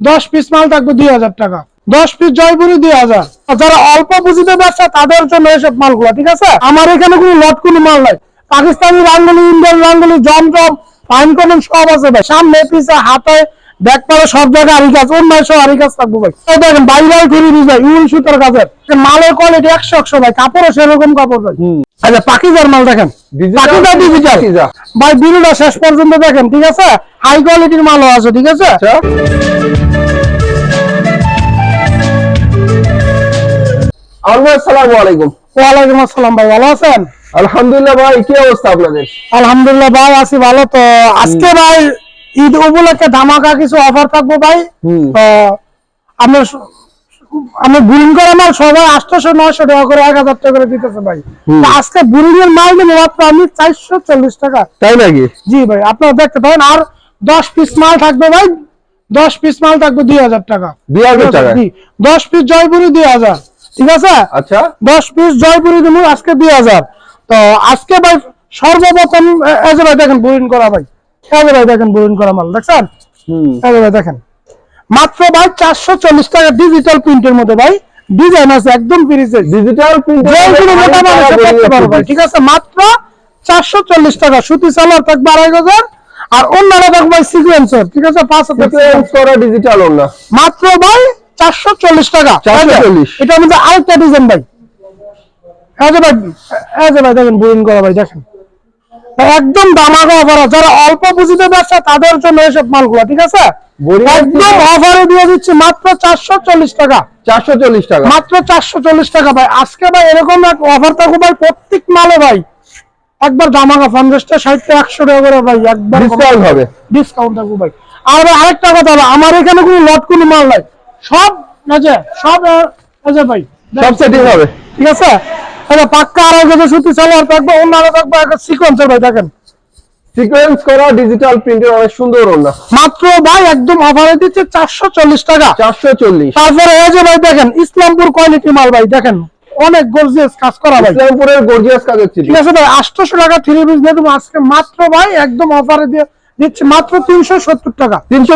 দশ পিস মাল থাকবে দুই হাজার টাকা। দশ পিস জয়পুরি দুই হাজার। যারা অল্প পুঁজিতে ব্যবসা, তাদের জন্য এসব মালগুলো, ঠিক আছে? আমার এখানে কোনো লট কোনো মাল নাই। পাকিস্তানি রাঙ্গুলি ইন্ডিয়ান রাঙ্গুলি জমজম ফাইন কটন সব আছে ভাই। সামনে পিছে হাতে ব্যাক পারে সব জায়গায় আরি কাজ অন্য সব আরি কাজ থাকব ভাই। দেখেন বাইরে ঘুরি দিস ভাই ইউল সুতার কাজের মালের কোয়ালিটি একশো একশো ভাই কাপড়ও সেরকম কাপড় ভাই। আচ্ছা পাকিজার মাল দেখেন। পাকিজা। ডিজিটাল ভাই বিলুটা শেষ পর্যন্ত দেখেন ঠিক আছে? হাই কোয়ালিটির মালও আছে ঠিক আছে? আচ্ছা। আসসালামু আলাইকুম। ওয়ালাইকুম আসসালাম ভাই ভালো আছেন? আলহামদুলিল্লাহ ভাই কি অবস্থা আপনাদের? আলহামদুলিল্লাহ ভাই আছি ভালো তো। আজকে ভাই ঈদ উপলক্ষে ধামাকা কিছু অফার থাকব ভাই। তো আমরা আমি বুলিং করে মাল সবাই আটশোশো নয়শো টাকা করে এক হাজার টাকা করে দিতেছে ভাই। আজকে বুলিং এর মাল দেবো মাত্র আমি চারশো চল্লিশ টাকা। তাই নাকি? জি ভাই আপনারা দেখতে পারেন আর দশ পিস মাল থাকবে ভাই দশ পিস মাল থাকবে দুই হাজার টাকা। 2000 টাকা? দশ পিস জয়পুরি দুই হাজার। ঠিক আছে? আচ্ছা। দশ পিস জয়পুরি দেবো আজকে দুই হাজার। তো আজকে ভাই সর্বপ্রথম দেখেন বুরিন করা ভাই। যে ভাই দেখেন বুরিন করা মাল দেখছেন? যে ভাই দেখেন। মাত্র ভাই চারশো চল্লিশ টাকা ডিজিটাল প্রিন্টের মধ্যে ভাই ডিজাইন আছে একদম ফ্রিজে ডিজিটাল প্রিন্ট ঠিক আছে? মাত্র চারশো চল্লিশ টাকা। সুতি সালোয়ার থাকবে আড়াই হাজার। আর অন্যরা থাকবে ভাই সিকুয়েন্সার ঠিক আছে? পাঁচ হাজার ডিজিটাল ওনা মাত্র ভাই চারশো চল্লিশ টাকা। 440 এটা মধ্যে আরেকটা ডিজাইন ভাই। এই যে ভাই এই যে ভাই দেখেন বুইন করা ভাই দেখেন। একদম দামাগা অফার যারা অল্প পুঁজিতে ব্যবসা তাদের জন্য এসব মালগুলো ঠিক আছে? একদম অফারে দিয়ে দিচ্ছি মাত্র চারশো চল্লিশ টাকা। চারশো চল্লিশ টাকা। মাত্র চারশো চল্লিশ টাকা ভাই। আজকে ভাই এরকম এক অফার থাকবে ভাই প্রত্যেক মালে ভাই একবার দামাগা পঞ্চাশটা ষাটটা একশো টাকা করে ভাই একবার ডিসকাউন্ট হবে। ডিসকাউন্ট থাকবে ভাই। আর ভাই আরেকটা কথা আমার এখানে কোনো লট কোনো মাল নাই। সব আছে সব আছে ভাই সব সেটিং হবে। ঠিক আছে? পাক্কা আড়াই গজে সুতি সালোয়ার থাকবে অন্য থাকবে একটা সিকোয়েন্সের ভাই দেখেন। সিকোয়েন্স করা ডিজিটাল প্রিন্টের অনেক সুন্দর ওনা মাত্র ভাই একদম অফারে দিচ্ছে চারশো চল্লিশ টাকা। চারশো চল্লিশ। তারপরে এই যে ভাই দেখেন ইসলামপুর কোয়ালিটি মাল ভাই দেখেন অনেক গর্জিয়াস কাজ করা ভাই। ইসলামপুরের গর্জিয়াস কাজ ছিল ঠিক আছে ভাই আটশোশো টাকা থ্রি পিস দিয়ে দেবো। আজকে মাত্র ভাই একদম অফারে দিয়ে দিচ্ছে মাত্র তিনশো সত্তর টাকা। তিনশো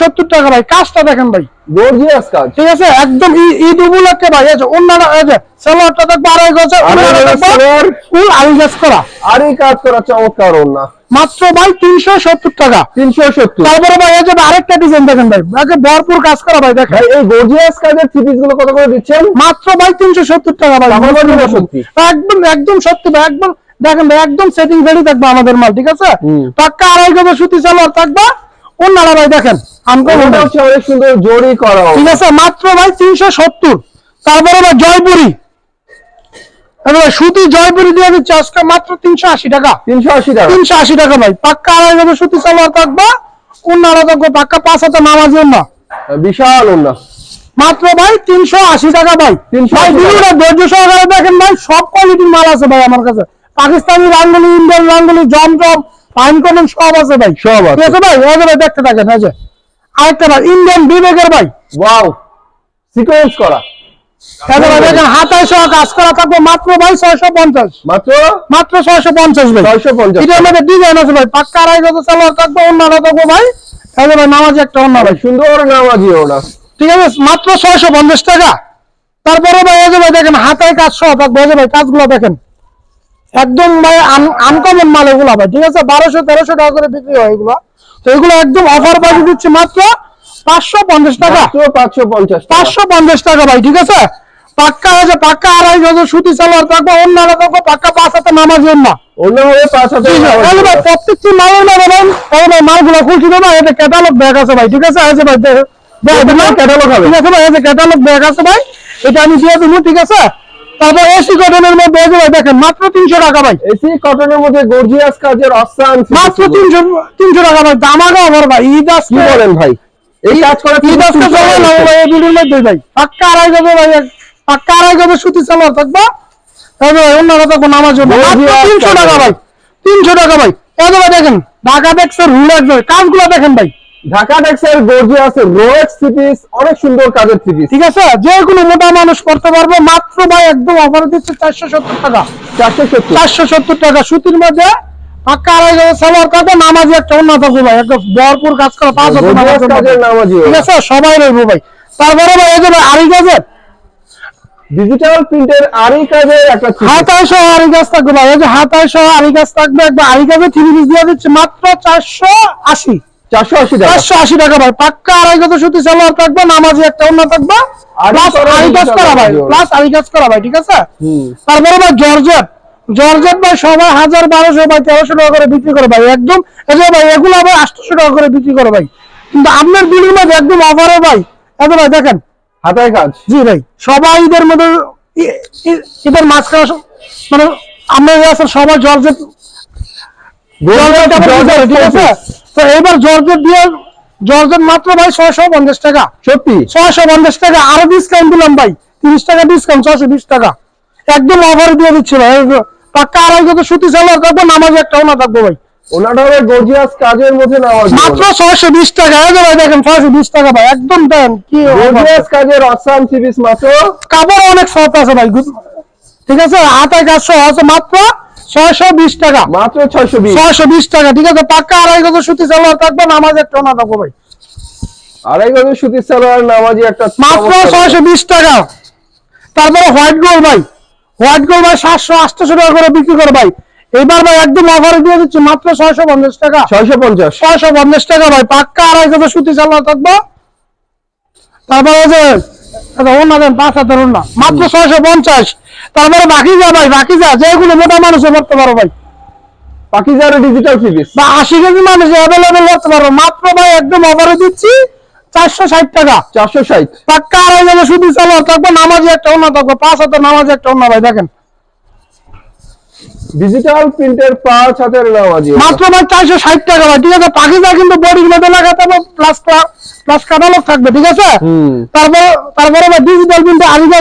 সত্তর টাকা ভাই কাজটা দেখেন ভাই। গর্জিয়াস কাজ। ঠিক আছে? একদম ঈদ উপলক্ষে ভাই আছে অন্যান্য সালোয়ারটা আড়াই। ফুল করা। কাজ করা চমৎকার মাত্র ভাই তিনশো সত্তর টাকা। তিনশো সত্তর। তারপরে ভাই এই যে আরেকটা ডিজাইন দেখেন ভাই একে ভরপুর কাজ করা ভাই দেখেন। এই গর্জিয়াস কাজেরগুলো কত করে দিচ্ছেন? মাত্র ভাই তিনশো সত্তর টাকা ভাই। একদম একদম সত্যি ভাই একদম দেখেন ভাই একদম সেটিং রেডি থাকবে আমাদের মাল ঠিক আছে? পাক্কা আড়াই গজ সুতি সালোয়ার থাকবে। অন্যরা ভাই দেখেন আনকমন অনেক সুন্দর জরি করা ঠিক আছে মাত্র ভাই তিনশো সত্তর। তারপরে ভাই জয়পুরি। সুতি জয়পুরি দিয়ে দিচ্ছে আজকে মাত্র তিনশো আশি টাকা। তিনশো আশি টাকা। তিনশো আশি টাকা ভাই পাক্কা আড়াই গজ সুতি সালোয়ার থাকবে অন্যরা থাকবে পাক্কা পাঁচ হাতে নামাজি অন্য। বিশাল ওনা মাত্র ভাই তিনশো আশি টাকা ভাই। 380 ভাই ধৈর্য সহকারে দেখেন ভাই সব কোয়ালিটির মাল আছে ভাই আমার কাছে। পাকিস্তানি রাঙ্গুলি ইন্ডিয়ান রাঙ্গুলি ফাইন কটন সব আছে ভাই। সব আছে। ঠিক আছে ভাই? এই ভাই দেখতে থাকেন এই যে। আরেকটা ভাই ইন্ডিয়ান বিবেকের ভাই। ওয়াও সিকোয়েন্স করা। কাজ করা থাকবে মাত্র ভাই ছয়শো পঞ্চাশ। মাত্র? মাত্র ছয়শো পঞ্চাশ ভাই। ছয়শো পঞ্চাশ। এটার মধ্যে ডিজাইন আছে ভাই পাক্কা আড়াই গজ সালোয়ার থাকবে অন্যান্য থাকবে ভাই। এই ভাই নামাজি একটা অন্য ভাই সুন্দর নামাজি ওনা ঠিক আছে মাত্র ছয়শো পঞ্চাশ টাকা। তারপরে ভাই এই যে ভাই দেখেন হাতায় কাজ সহ থাকবে এই যে ভাই কাজগুলো দেখেন। একদম ভাই আনকমন মাল এগুলো ভাই ঠিক আছে? বারোশো তেরোশো টাকা করে বিক্রি হয় এগুলো। তো এগুলো একদম অফার প্রাইসে দিচ্ছি মাত্র পাঁচশো পঞ্চাশ টাকা। পাঁচশো পঞ্চাশ টাকা। পাঁচশো পঞ্চাশ টাকা ভাই ঠিক আছে? পাক্কা আছে পাক্কা আড়াই গজ সুতি সালোয়ার থাকবে অন্যান্য থাকবে পাক্কা পাঁচ হাতে নামার জন্য। অন্য হবে প্রত্যেকটি মালের না ভাই ভাই মালগুলো খুলছি তো ভাই এটা ক্যাটালগ ব্যাগ আছে ভাই ঠিক আছে? এই যে ভাই ক্যাটালগ হবে। ঠিক আছে ভাই? এই যে ক্যাটালগ ব্যাগ আছে ভাই এটা আমি দিয়ে দেবো ঠিক আছে? তারপর এসি কটনের মধ্যে দেখেন মাত্র তিনশো টাকা ভাই। এসি কটনের মধ্যে গর্জিয়াস কাজের অসান মাত্র তিনশো তিনশো টাকা ভাই দামাগা আমার ভাই ঈদ কি আসছে বলেন ভাই? এই কাজ করা ঈদ আসতে চলে না ভাই এই ভিডিওর মধ্যে ভাই। পাক্কা আড়াই যাবে ভাই পাক্কা আড়াই যাবে সুতি সালোয়ার থাকবে? ভাই অন্যরা থাকব নামার জন্য। মাত্র তিনশো টাকা ভাই তিনশো টাকা ভাই। ভাই দেখেন ঢাকা টেক্সের রুলার কাজগুলো দেখেন ভাই। ঢাকা টেক্সের গর্জিয়াস রোয়েক্স সিপিস অনেক সুন্দর কাজের সিপিস ঠিক আছে যে কোনো মোটা মানুষ করতে পারবে মাত্র ভাই একদম অফার দিচ্ছে চারশো সত্তর টাকা। চারশো সত্তর। চারশো সত্তর টাকা সুতির মধ্যে পাক্কা আড়াই সালোয়ার থাকবে নামাজি একটা অন্য থাকবে ভাই একদম ভরপুর কাজ করা পাঁচ নামাজ ঠিক আছে সবাই রইবো ভাই। তারপরে ভাই এই যে ভাই আড়াই ডিজিটাল প্রিন্টের আরই কাজের একটা হাতায় সহ আড়াই গাছ থাকবে ভাই এই যে হাতায় সহ আড়াই গাছ থাকবে একবার আড়াই গাছে থ্রি পিস দিয়ে দিচ্ছে মাত্র চারশো আশি। চারশো আশি টাকা। ভাই। পাক্কা আড়াই গাছে সুতি সালোয়ার থাকবে নামাজি একটা অন্য থাকবে প্লাস করা ভাই প্লাস আড়াই গাছ করা ভাই ঠিক আছে? তারপরে ভাই জর্জেট। জর্জেট ভাই সবাই হাজার বারোশো ভাই তেরোশো টাকা করে বিক্রি করে ভাই একদম। ভাই এগুলো ভাই টাকা করে বিক্রি করে ভাই। কিন্তু আপনার বিলিং মধ্যে একদম অফারে ভাই। এত ভাই দেখেন। হাতায় কাজ। জি ভাই সবাই ঈদের মধ্যে ঈদের মাঝখানে মানে আমরা সবাই জর্জেট ঠিক আছে? তো এবার জর্জেট দিয়ে জর্জেট মাত্র ভাই ছয়শো পঞ্চাশ টাকা। সত্যি? ছয়শো পঞ্চাশ টাকা। আরও ডিসকাউন্ট দিলাম ভাই। তিরিশ টাকা ডিসকাউন্ট ছয়শো বিশ টাকা। একদম অফার দিয়ে দিচ্ছি ভাই। পাক্কা আড়াই কত সুতি সালোয়ার থাকব নামাজ একটা ওনা থাকব ভাই। ওনাটা হবে গর্জিয়াস কাজের মধ্যে নামাজি মাত্র ছয়শো বিশ টাকা। এই ভাই দেখেন ছয়শো বিশ টাকা ভাই। একদম দেন কি গর্জিয়াস কাজের অসাম সিরিজ মাত্র। কাপড় অনেক সফট আছে ভাই good- ঠিক আছে? হাতায় কাজ সহ আছে মাত্র ছয়শো বিশ টাকা। মাত্র ছয়শো বিশ। ছয়শো বিশ টাকা ঠিক আছে? পাক্কা আড়াই কত সুতি সালোয়ার থাকবে নামাজ একটা ওনা থাকব ভাই। আড়াই গজের সুতির সালোয়ার নামাজি একটা মাত্র চমৎকার ছয়শো বিশ টাকা। তারপরে হোয়াইট গোল্ড ভাই। হোয়াইট গোল্ড ভাই সাতশো আটশো টাকা করে বিক্রি করে ভাই। এবার ভাই একদম অফারে দিয়ে দিচ্ছি মাত্র ছয়শো পঞ্চাশ টাকা। ছয়শো পঞ্চাশ। ছয়শো পঞ্চাশ টাকা ভাই পাক্কা আড়াই কত সুতি চালানো থাকব। তারপরে যে ওনা দেন পাঁচ ওনা মাত্র ছয়শো পঞ্চাশ। তারপরে বাকি যা ভাই বাকি যা যেগুলো মোটা মানুষে করতে পারো ভাই। বাকি পাকিজার ডিজিটাল সিরিজ বা আশি কেজি মানুষ অ্যাভেলেবেল করতে পারো। মাত্র ভাই একদম অফারে দিচ্ছি চারশো ষাট টাকা। চারশো ষাট। পাক্কা আড়াই হাজার শুধু চালো থাকব নামাজি একটা অন্য থাকব পাঁচ হাজার নামাজি একটা অন্য ভাই দেখেন। ডিজিটাল প্রিন্টের পাঁচ হাতের নামাজি মাত্র ভাই চারশো ষাট টাকা ভাই ঠিক আছে? পাকিস্তান কিন্তু বডি গুলো লাগাতে হবে প্লাস প্লাস থাকবে ঠিক আছে? তারপরে তারপরে ভাই ডিজিটাল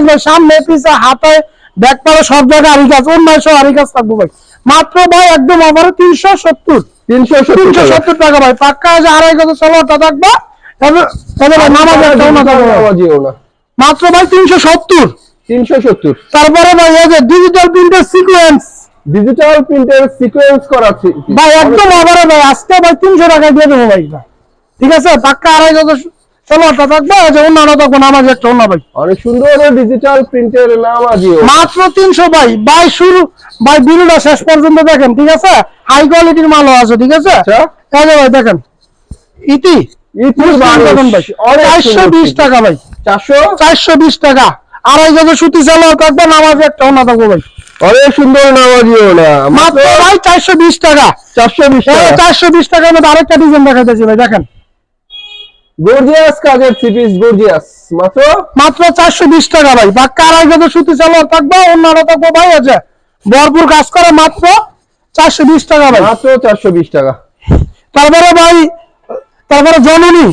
ভাই সামনে পিছে হাতে ব্যাক পারে সব জায়গায় অন্য সব থাকবে ভাই। মাত্র ভাই একদম অফারে তিনশো সত্তর। তিনশো তিনশো সত্তর টাকা ভাই পাক্কা আছে আড়াই গজ চলোটা থাকবে। মাত্র ভাই তিনশো সত্তর। তিনশো সত্তর। তারপরে ভাই এই যে ডিজিটাল প্রিন্টের সিকোয়েন্স ডিজিটাল প্রিন্টের সিকোয়েন্স করা ভাই একদম আবার ভাই আজকে ভাই তিনশো টাকায় দিয়ে দেবো ভাই। ঠিক আছে? পাক্কা আড়াই গজ ষোলোটা থাকবে? যে অন্যান্য থাকবে নামাজ একটা অন্য ভাই। অনেক সুন্দর ডিজিটাল প্রিন্টের নামাজি ওনা মাত্র তিনশো ভাই। ভাই শুরু ভাই বিলটা শেষ পর্যন্ত দেখেন ঠিক আছে? হাই কোয়ালিটির মালও আছে ঠিক আছে? আচ্ছা। এই যে ভাই দেখেন। ইতি। চারশো বিশ টাকা ভাই। চারশো? চারশো বিশ টাকা। আড়াই গজ সুতি চালাও থাকবে নামাজ একটা অন্য থাকবে ভাই। অনেক সুন্দর নামাজি মাত্র ভাই চারশো বিশ টাকা। চারশো বিশ টাকা। চারশো বিশ টাকার মধ্যে আরেকটা ডিজাইন দেখাইতেছি ভাই দেখেন। গর্জিয়াস কাজের থ্রি পিস গর্জিয়াস মাত্র? মাত্র চারশো বিশ টাকা ভাই। পাক্কা আড়াই গজ সুতি চালাও থাকবে অন্যান্য থাকবে ভাই আছে। ভরপুর কাজ করে মাত্র চারশো বিশ টাকা ভাই। মাত্র চারশো বিশ টাকা। তারপরে ভাই তারপরে জননী।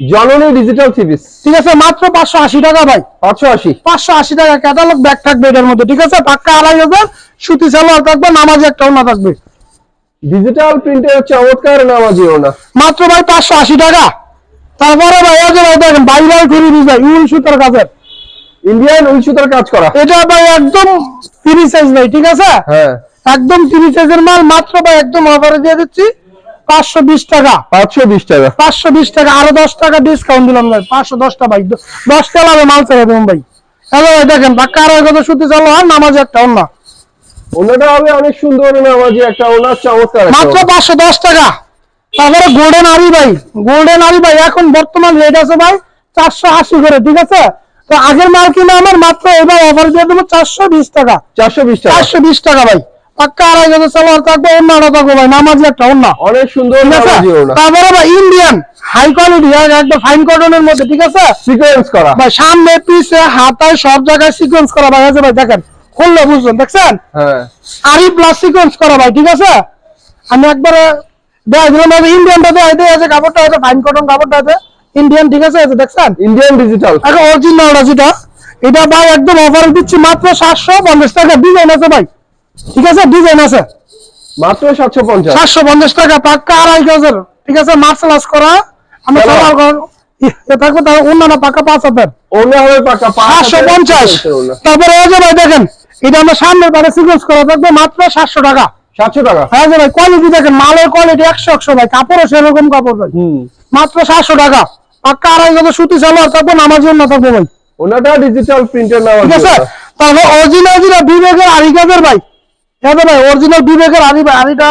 জননী ডিজিটাল পিস ঠিক আছে মাত্র পাঁচশো আশি টাকা ভাই। পাঁচশো আশি। পাঁচশো আশি টাকা ক্যাটালগ ব্যাগ থাকবে এটার মধ্যে ঠিক আছে? পাক্কা আড়াই হাজার সুতি সালোয়ার থাকবে নামাজি একটাও অন্য থাকবে। ডিজিটাল প্রিন্টের চমৎকার নামাজি ওনা মাত্র ভাই পাঁচশো আশি টাকা। তারপরে ভাই যে ভাই দেখেন বাইরাল ফ্রি ভাই উল সুতার কাজের। ইন্ডিয়ান উল সুতার কাজ করা। এটা ভাই একদম ফ্রি সাইজ ভাই ঠিক আছে? হ্যাঁ। একদম ফ্রি সাইজের মাল মাত্র ভাই একদম অফারে দিয়ে দিচ্ছি। পাঁচশো বিশ টাকা। পাঁচশো বিশ টাকা। পাঁচশো বিশ টাকা আরও দশ টাকা ডিসকাউন্ট দিলাম ভাই। পাঁচশো দশটা ভাই। দশটা লাভে মাল ছেড়ে দেবেন ভাই। হ্যালো দেখেন পাক্কা আড়াই কথা সুতি চালো আর নামাজ একটা অন্য ওনাটা হবে অনেক সুন্দর নামাজি একটা ওনার চমৎকার মাত্র। পাঁচশো দশ টাকা। তারপরে গোল্ডেন আরি ভাই। গোল্ডেন আরি ভাই এখন বর্তমান রেট আছে ভাই চারশো আশি করে ঠিক আছে? তো আগের মাল কিনে আমার মাত্র এবার অফার দিয়ে দেবো চারশো বিশ টাকা। চারশো বিশ টাকা। চারশো বিশ টাকা ভাই। পাক্কা আড়াই গজ সালোয়ার থাকবে অন্য থাকবে ভাই নামাজি একটা অন্য। অনেক সুন্দর ঠিক আছে? নামাজি ওনা। তারপরে ভাই ইন্ডিয়ান হাই কোয়ালিটি একটা ফাইন কটনের মধ্যে ঠিক আছে? সিকোয়েন্স করা। ভাই সামনে পিছে হাতায় সব জায়গায় সিকোয়েন্স করা ভাই আছে ভাই দেখেন খুললে বুঝবেন দেখছেন? আরই প্লাস সিকোয়েন্স করা ভাই ঠিক আছে? আমি একবারে দেখাই দিলাম ইন্ডিয়ানটা দিয়ে আছে কাপড়টা আছে ফাইন কটন কাপড়টা আছে ইন্ডিয়ান ঠিক আছে দেখছেন? ইন্ডিয়ান ডিজিটাল এখন যেটা এটা ভাই একদম অফার দিচ্ছি মাত্র সাতশো পঞ্চাশ টাকা ডিজাইন আছে ভাই। ঠিক আছে ডিজাইন আছে। মাত্র সাতশো পঞ্চাশ। সাতশো পঞ্চাশ টাকা পাক্কা আড়াই গজের। ঠিক আছে মার্শাল করা। আমি সবার থাকবে অন্যান্য পাঁচ হাতের। ওনা পাকা সাতশো পঞ্চাশ। তারপরে এই যে ভাই দেখেন এটা আমার সামনে পারে সিকোয়েন্স করা থাকবে মাত্র সাতশো টাকা। সাতশো টাকা। হ্যাঁ যে ভাই কোয়ালিটি দেখেন মালের কোয়ালিটি একশো একশো ভাই কাপড়ও সেরকম কাপড় ভাই। মাত্র সাতশো টাকা। পাক্কা আড়াই সুতি থাকব জন্য থাকব ভাই। ওনাটা ডিজিটাল প্রিন্টের নাম ঠিক আছে? অরিজিনাল যেটা কাজের ভাই হ্যাঁ ভাই অরিজিনাল বিবেকের আড়ি ভাই আড়িটা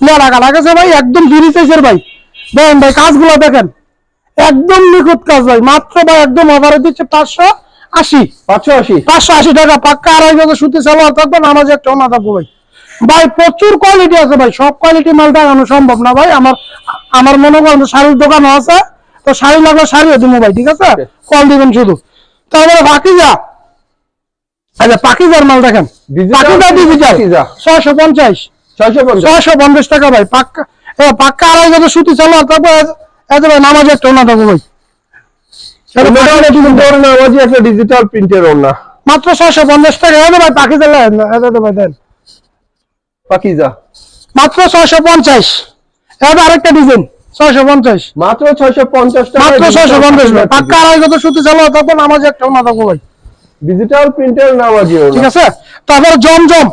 লেলা কাটা গেছে ভাই একদম বিড়ি সাইজের ভাই। দেখেন ভাই কাজগুলো দেখেন। একদম নিখুঁত কাজ ভাই মাত্র ভাই একদম অফারে দিচ্ছে পাঁচশো আশি। পাঁচশো আশি? পাঁচশো আশি টাকা পাক্কা আড়াই গজ সুতি সালোয়ার থাকবে নামাজ একটা না থাকব ভাই। ভাই প্রচুর কোয়ালিটি আছে ভাই সব কোয়ালিটি মাল দেখানো সম্ভব না ভাই। আমার আমার মনে করেন যে শাড়ির দোকানও আছে তো শাড়ি লাগলে শাড়িও দিব ভাই ঠিক আছে? কল দিবেন শুধু। তারপরে পাকিজা আচ্ছা পাকিজার মাল দেখেন। পাকিজা ডিজিটাল। ছয়শো পঞ্চাশ। ছয়শো পঞ্চাশ। টাকা ভাই পাক্কা পাক্কা আড়াই সুতি এত ভাই নামাজ একটা ভাই। নামাজি ডিজিটাল প্রিন্টের ওনা মাত্র ছয়শো পঞ্চাশ টাকা। এত ভাই পাকিজা এত ভাই দেন। পাকিজা। মাত্র ছয়শো পঞ্চাশ। আরেকটা ডিজাইন ছয়শো পঞ্চাশ। মাত্র ছয়শো পঞ্চাশ টাকা মাত্র ছয়শো পঞ্চাশ পাক্কা আড়াই কত সুতি চালো তখন আমার একটা ভাই। ডিজিটাল প্রিন্টার প্রিন্টের নামাজি ঠিক আছে? তারপর জমজম।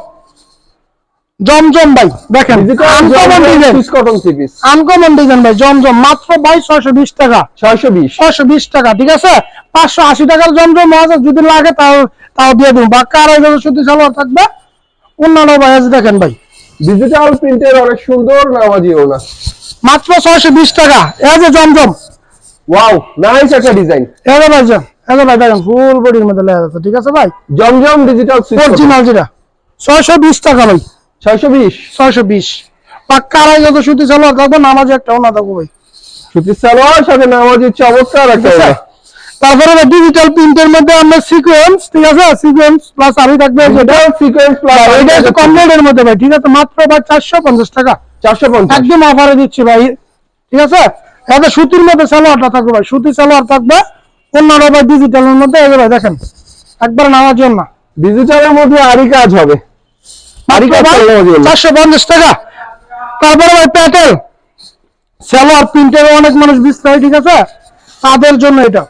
জমজম ভাই দেখেন uncommon design piece cotton three piece uncommon design ভাই জমজম মাত্র ভাই ছয়শো বিশ টাকা। ছয়শো বিশ। ছয়শো বিশ টাকা ঠিক আছে? পাঁচশো আশি টাকার জমজম আছে যদি লাগে তাও তাও দিয়ে দিন। পাক্কা আড়াই কত সুতি চালো থাকবে? অন্যান্য ভাই আছে দেখেন ভাই। ডিজিটাল প্রিন্টের অনেক সুন্দর নামাজি ওনা মাত্র ছয়শো বিশ টাকা এই যে জমজম। ওয়াও নাইস একটা ডিজাইন এগারো ভাই এগারো ভাই দেখেন ফুল বডির মধ্যে লেখা আছে ঠিক আছে ভাই? জমজম ডিজিটাল অরিজিনাল যেটা। ছয়শো বিশ টাকা ভাই। ছয়শো বিশ? ছয়শো বিশ। পাক্কা আড়াই যত সুতি সালোয়ার থাকব নামাজ একটাও না থাকব ভাই। সুতির সালোয়ার সাথে নামাজি চমৎকার একটা তারপরে ডিজিটাল প্রিন্টের মধ্যে আমরা সিকোয়েন্স ঠিক আছে? সিকোয়েন্স প্লাস আরই থাকবে যেটা সিকোয়েন্স প্লাস এটা একটু কম রেটের মধ্যে ভাই ঠিক আছে? মাত্র ভাই চারশো পঞ্চাশ টাকা। চারশো পঞ্চাশ। একদম অফারে দিচ্ছি ভাই ঠিক আছে? এটা সুতির মধ্যে সালোয়ারটা থাকবে ভাই। সুতি সালোয়ার থাকবে অন্যান্য ভাই ডিজিটালের মধ্যে এই ভাই দেখেন একবার নামার জন্য। ডিজিটালের মধ্যে আরই কাজ হবে। আরই কাজ। চারশো পঞ্চাশ টাকা। তারপরে ভাই প্যাটেল সালোয়ার প্রিন্টের অনেক মানুষ বিস্তারিত ঠিক আছে? তাদের জন্য এটা।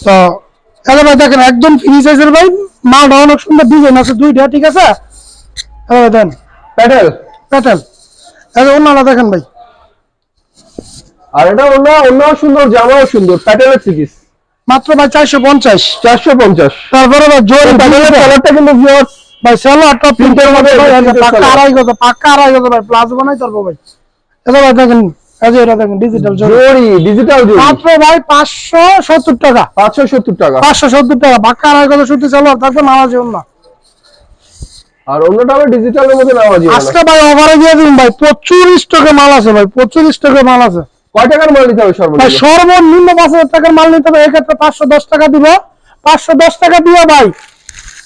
তো তাহলে ভাই দেখেন একদম ফ্রি সাইজের ভাই মালটা অনেক সুন্দর ডিজাইন আছে দুইটা ঠিক আছে? দেন। প্যাটেল প্যাটেল এই অন্যরা দেখেন ভাই। আর এটা অন্য অন্য সুন্দর জামাও সুন্দর প্যাটেলের পিস মাত্র ভাই চারশো পঞ্চাশ। চারশো পঞ্চাশ। তারপরে ভাই জোর প্যাটেলের কালারটা কিন্তু ভিউয়ার্স ভাই সালোয়ারটা প্রিন্টের মধ্যে পাক্কা আড়াই গজ পাক্কা আড়াই গজ ভাই প্লাস বানাই তারপর ভাই। এটা ভাই দেখেন এটা দেখেন ডিজিটাল জোর। জরি ডিজিটাল জরি। মাত্র ভাই পাঁচশো সত্তর টাকা। পাঁচশো সত্তর টাকা। পাঁচশো সত্তর টাকা পাক্কা আড়াই কথা সুতি সালোয়ার থাকবে নামাজ না। আর অন্যটা হবে ডিজিটালের মধ্যে নামাজি। আজকে ভাই অফারে দিয়ে দিন ভাই প্রচুর স্টকে মাল আছে ভাই প্রচুর স্টকে মাল আছে। কয় টাকার মাল নিতে হবে সর্বনিম্ন? সর্বনিম্ন পাঁচ হাজার টাকার মাল নিতে হবে এক্ষেত্রে পাঁচশো দশ টাকা দিব। পাঁচশো দশ টাকা দিয়ে ভাই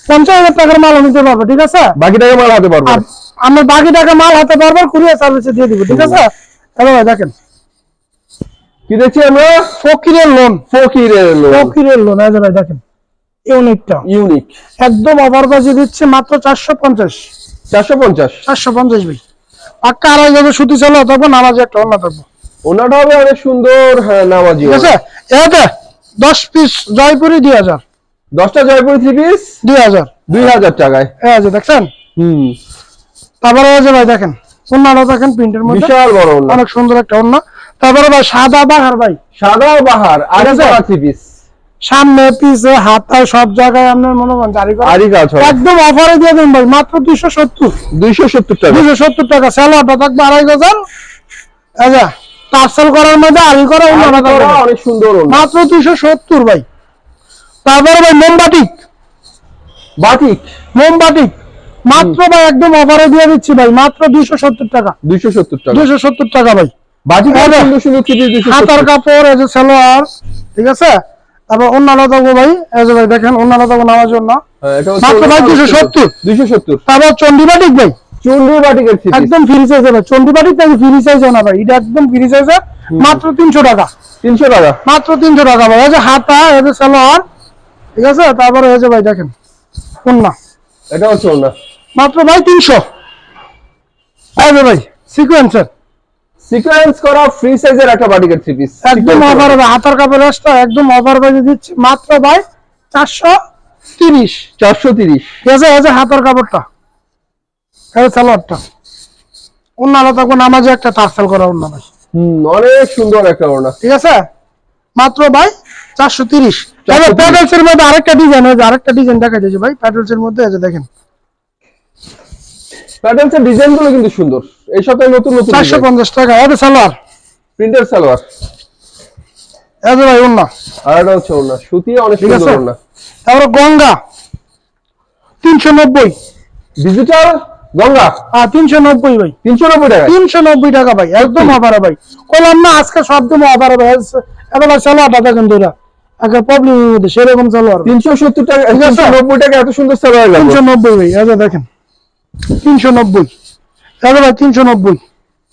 পঞ্চাশ হাজার টাকার মাল নিতে পারব ঠিক আছে? বাকি টাকা মাল হাতে পারব। আর আমি বাকি টাকা মাল হাতে পারব কুরিয়ার সার্ভিসে দিয়ে দিব ঠিক আছে? তাহলে ভাই দেখেন। কি দেখছি আমরা? ফকিরের লোন ফকিরের লোন ফকিরের লোন এই ভাই দেখেন। ইউনিকটা ইউনিক। একদম অফার বাজে দিচ্ছে মাত্র চারশো পঞ্চাশ। চারশো পঞ্চাশ। চারশো পঞ্চাশ ভাই। পাক্কা আড়াই যাবে সুতি চালো তবে নামাজে একটা অন্য থাকব ওনাটা হবে অনেক সুন্দর হ্যাঁ নামাজি ঠিক আছে? এতে দশ পিস জয়পুরি দুই হাজার। দশটা জয়পুরি থ্রি পিস দুই হাজার। দুই হাজার টাকায়। এই আছে দেখছেন? হুম। তারপরে যে ভাই দেখেন অন্যটা দেখেন প্রিন্টের মধ্যে। বিশাল বড় ওনা অনেক সুন্দর একটা অন্য তারপরে ভাই সাদা বাহার ভাই। সাদা বাহার আর আছে? থ্রি পিস সামনে পিছে হাতায় সব জায়গায় আপনার মনে করেন জারি করা। আরই কাজ একদম অফারে দিয়ে দেন ভাই মাত্র দুইশো সত্তর। দুইশো সত্তর টাকা। দুইশো সত্তর টাকা। স্যালোয়ারটা থাকবে আড়াই হাজার। আচ্ছা টার্সেল করার মধ্যে আড়ি করা অনেক সুন্দর মাত্র দুইশো সত্তর ভাই। তারপরে ভাই মোমবাটিক বাটিক? মোমবাটিক মাত্র ভাই একদম অফারে দিয়ে দিচ্ছি ভাই মাত্র দুইশো সত্তর টাকা। দুইশো সত্তর টাকা। দুইশো সত্তর টাকা ভাই। বাটিক হ্যাঁ, হাতার কাপড় যে সালোয়ার ঠিক আছে? তারপর অন্যান্য থাকব ভাই যে ভাই দেখেন অন্যান্য থাকব নামার জন্য। মাত্র ভাই দুইশো সত্তর। দুইশো সত্তর। তারপর চন্ডিবাটিক ভাই। চুন্ডি বাটিকের থ্রি পিস একদম ফ্রি সাইজে ভাই চন্ডিবাটিক নাকি ফ্রি সাইজে না ভাই। এটা একদম ফ্রি সাইজে মাত্র তিনশো টাকা। তিনশো টাকা। মাত্র তিনশো টাকা ভাই। এই যে হাতা এই যে সালোয়ার ঠিক আছে? তারপরে এই যে ভাই দেখেন। কন্যা এটা হচ্ছে মাত্র ভাই তিনশো। এই ভাই সিকোয়েন্সের সিকোয়েন্স করা ফ্রি সাইজের একটা বাটিকের থ্রি পিস একদম অফার হবে হাতার কাপড় এক্সট্রা একদম অফার দিচ্ছি। মাত্র ভাই চারশো তিরিশ। চারশো তিরিশ। ঠিক আছে এই যে হাতার কাপড়টা। এটা সালোয়ারটা অন্যান্য থাকবে নামাজে একটা টার্সেল করা অন্য ভাই হুম অনেক সুন্দর একটা ওড়না। ঠিক আছে? মাত্র ভাই চারশো তিরিশ। 430 প্যাডেলস এর মধ্যে আরেকটা ডিজাইন আছে আরেকটা ডিজাইন দেখা যাচ্ছে ভাই। প্যাডেলস এর মধ্যে আছে দেখেন। প্যাটার্নস এর ডিজাইনগুলো কিন্তু সুন্দর। এই সপ্তাহে নতুন নতুন চারশো পঞ্চাশ টাকা। এটা সালোয়ার। প্রিন্টার সালোয়ার। এটা ভাই অন্য আর এটা হচ্ছে ওড়না। সুতি অনেক সুন্দর। ওড়না। তারপরে গঙ্গা। তিনশো নব্বই। ডিজিটাল গঙ্গা? হ্যাঁ তিনশো নব্বই ভাই। তিনশো নব্বই টাকা? তিনশো নব্বই টাকা ভাই একদম অফারে ভাই। না আজকে সব দিন অফারে ভাই। এবার সালোয়ারটা দেখেন দুইটা একটা প্রবলেমের মধ্যে সেরকম সালোয়ার তিনশো সত্তর টাকা তিনশো নব্বই টাকা এত সুন্দর তিনশো নব্বই ভাই দেখেন। তিনশো নব্বই। ভাই তিনশো নব্বই।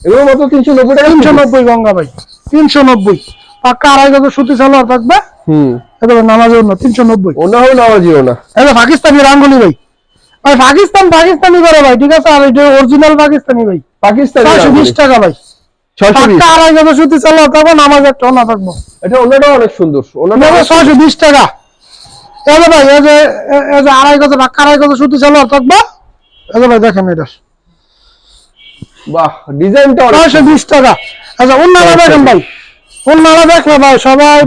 এগুলো মাত্র তিনশো নব্বই টাকা। তিনশো নব্বই গঙ্গা ভাই তিনশো নব্বই। পাক্কা আড়াই গজ সুতি সালোয়ার থাকবে? হুম। নামাজের তিনশো নব্বই। ওনা হবে নামাজি ওনা এটা পাকিস্তানি রাঙ্গুলি ভাই। ভাই পাকিস্তান পাকিস্তানি করে ভাই ঠিক আছে? আর এটা অরিজিনাল পাকিস্তানি ভাই। পাকিস্তানি ছয়শো বিশ টাকা ভাই। ছয়শো বিশ। পাক্কা আড়াই গজ সুতি সালোয়ার থাকবে নামাজ একটা না থাকব। এটা ওনাটাও অনেক সুন্দর। ওনাটা নেবে ছয়শো বিশ টাকা। এই ভাই এই যে এই যে আড়াই গজ পাক্কা আড়াই গজ সুতি সালোয়ার থাকবে। এই যে ভাই দেখেন এটা। বাহ ডিজাইনটা অনেক ছয়শো বিশ টাকা। আচ্ছা অন্যরা দেখেন ভাই। অন্যরা দেখলে ভাই সবাই।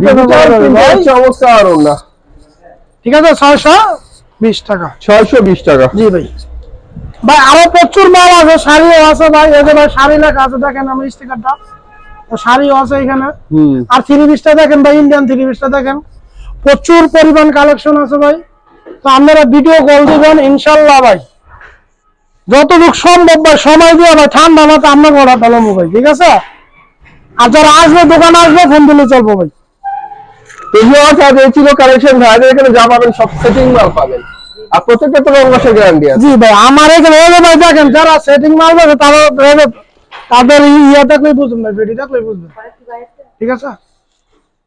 চমৎকার ওনা ঠিক আছে ছয়শো। বিশ টাকা। ছয়শো বিশ টাকা। জি ভাই। ভাই আরও প্রচুর মাল আছে শাড়িও আছে ভাই। শাড়ি লেখা আছে দেখেন স্টিকারটা শাড়িও আছে এখানে। আর থ্রি পিসটা দেখেন ভাই ইন্ডিয়ান থ্রি পিসটা দেখেন। প্রচুর পরিমাণ কালেকশন আছে ভাই। তো আপনারা ভিডিও কল দিবেন ইনশাল্লাহ ভাই। যতটুকু সম্ভব ভাই সময় দিয়ে ভাই ঠান্ডা মাথা আপনার ভাই ঠিক আছে? আর যারা আসবে দোকানে আসবে ফোন দিলে চলবো ভাই। আজ এই ছিল কালেকশন ভাইদের এখানে যা পাবেন সব সেটিং মাল পাবেন। আর প্রত্যেকটা তো রং মাসের গ্যারান্টি আছে। জি ভাই আমার এখানে এই যে ভাই দেখেন যারা সেটিং মাল দেবে তারা তাদের ইয়ে থাকলেই বুঝবেন ভাই ভিডিও থাকলেই বুঝবেন। ঠিক আছে?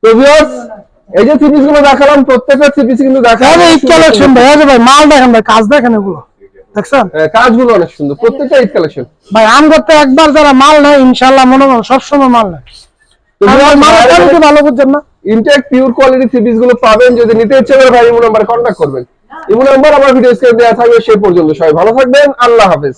তো ভিউয়ার্স এই যে গুলো দেখালাম প্রত্যেকটা থ্রি কিন্তু দেখালাম। কালেকশন ভাই এই ভাই মাল দেখেন ভাই কাজ দেখেন এগুলো। দেখছেন? হ্যাঁ, কাজগুলো অনেক সুন্দর প্রত্যেকটা ঈদ কালেকশন ভাই আম করতে একবার যারা মাল নেয় ইনশাল্লাহ মনে সবসময় মাল নেয়। কোয়ালিটি ভালো বুঝছেন না? ইনটেক পিওর কোয়ালিটি থ্রি পিসগুলো পাবেন যদি নিতে ইচ্ছে করে ভাই, ইমো নাম্বার কন্ট্যাক্ট করবেন। ইমো নাম্বার আমার ভিডিও স্ক্রিনে দেওয়া থাকবে সেই পর্যন্ত সবাই ভালো থাকবেন, আল্লাহ হাফেজ।